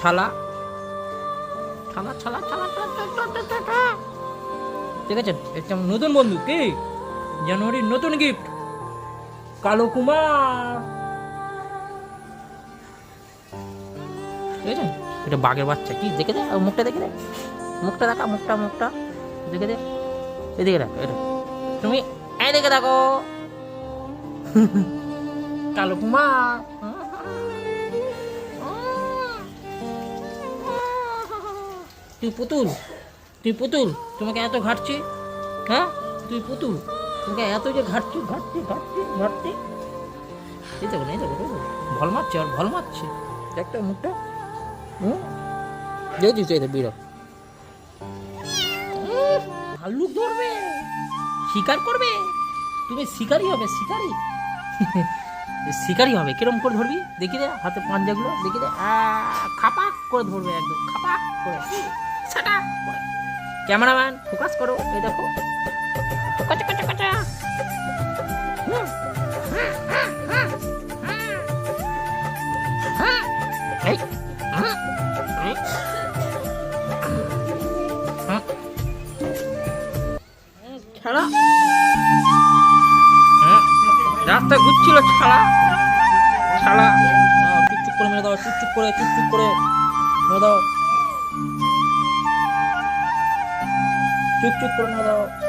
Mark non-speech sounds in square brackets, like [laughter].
ছালা ছালা ছালা ছালা। ঠিক আছে এটা নতুন বন্ধু, কি? জানুয়ারির নতুন গিফট কালো কুমার। ঠিক আছে এটা বাঘের বাচ্চা, কি? দেখে দে মুখটা দেখে দে। মুখটা দেখা, মুখটা মুখটা। দেখে দে। এদিকে দেখো, এটা। তুমি এই দেখে দেখো। কালো কুমার। তুই পুতুল তুই পুতুল তোমাকে এত ঘাটছি হ্যাঁ? তুই পুতুল তোমাকে এত যে ঘাটছি ঘাটছি ঘাটছি ঘাটছি। এই দেখো এই দেখো। ভল মারছে আর ভল মারছে। একটা মুখটা হুম? যে দিচ্ছে এটা বিরো। ভাল্লুক ধরবে শিকার করবে। তুমি শিকারি হবে শিকারি [laughs] শিকারি হবে কিরম করে ধরবি? দেখি দে হাতে পাঞ্জাগুলো দেখি আ, খাপাক করে ধরবে একদম খাপাক করে। করে ক্যামেরাম্যান ফোকাস করো এই দেখো। কচা কচা কচা। ছাড়া রাস্তা ঘুরছিল ছাড়া ছাড়া চুপচুপ করে মেরে দাও চুপচুপ করে চুপচুপ করে মেরে দাও। চুপচুপ করে মেরে দাও